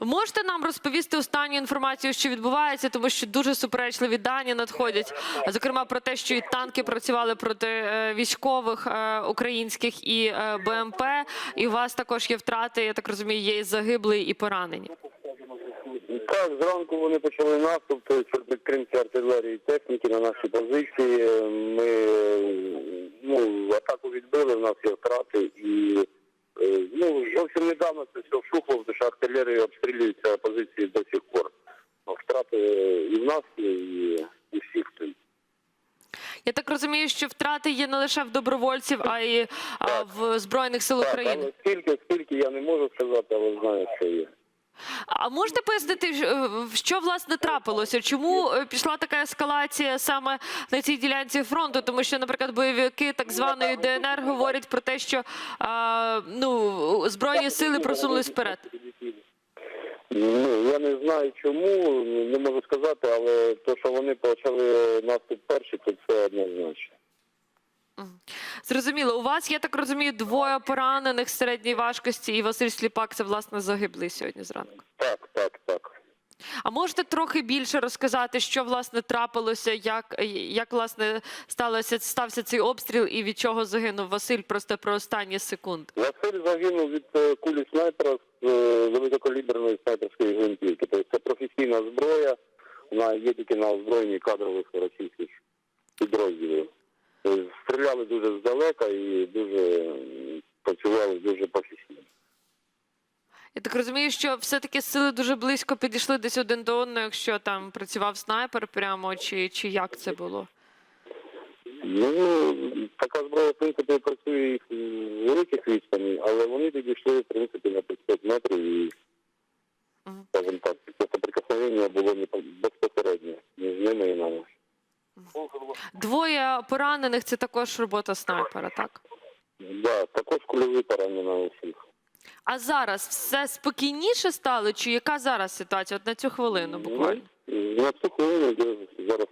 Можете нам розповісти останню інформацію, що відбувається, тому що дуже суперечливі дані надходять. Зокрема, про те, що і танки працювали проти е, військових е, українських і е, БМП. І у вас також є втрати. Я так розумію, є і загиблі, і поранені. Так, зранку вони почали наступ, тобто підтримки артилерії і техніки на наші позиції. Ми ну, атаку відбили, в нас є втрати і е, ну, зовсім недавно це все вшухло, тому що артилерія обстрілюється позиції до сих пор. Ну, Втрати і в нас, є, і, і всіх тут. Я так розумію, що втрати є не лише в добровольців, а й а, в збройних сил Так, України. але скільки, скільки я не можу сказати, але знаю, що є. А можете пояснити, е, що власне трапилося? Чому е, пішла така ескалація саме на цій ділянці фронту? Тому що, наприклад, бойовики так званої ДНР говорять про те, що а, ну збройні сили просунулись вперед. Ну, я не знаю чому, не можу сказати, але то, що вони почали наступ перші, то це однозначно. Зрозуміло, у вас я так розумію, двоє поранених середньої важкості, і Василь Сліпак це власне загиблий сьогодні зранку. Так. А можете трохи більше розказати, що власне трапилося, як, як власне сталося стався цей обстріл і від чого загинув Василь? Просто про останні секунди. Василь загинув від е, кулі снайпера з е, великокаліберної снайперської гвинтівки. Тобто це професійна зброя, вона є тільки на озброєнні кадрових російських підрозділів. Тобто Стріляли дуже здалека і дуже працювали дуже професійно. Я так розумію, що все-таки сили дуже близько підійшли десь один до одного, якщо там працював снайпер прямо, чи, чи як це було? Ну, така зброя, в принципі, працює і в великих відстані, але вони підійшли, в принципі, на 500 метрів і, Мгм. скажімо так, це соприкосновення було не безпосередньо між ними і нами. Двоє поранених це також робота снайпера, так? Да, також кульові поранення на усіх. А зараз все спокійніше стало, чи яка зараз ситуація? От на цю хвилину буквально. Ну, на цю хвилину зараз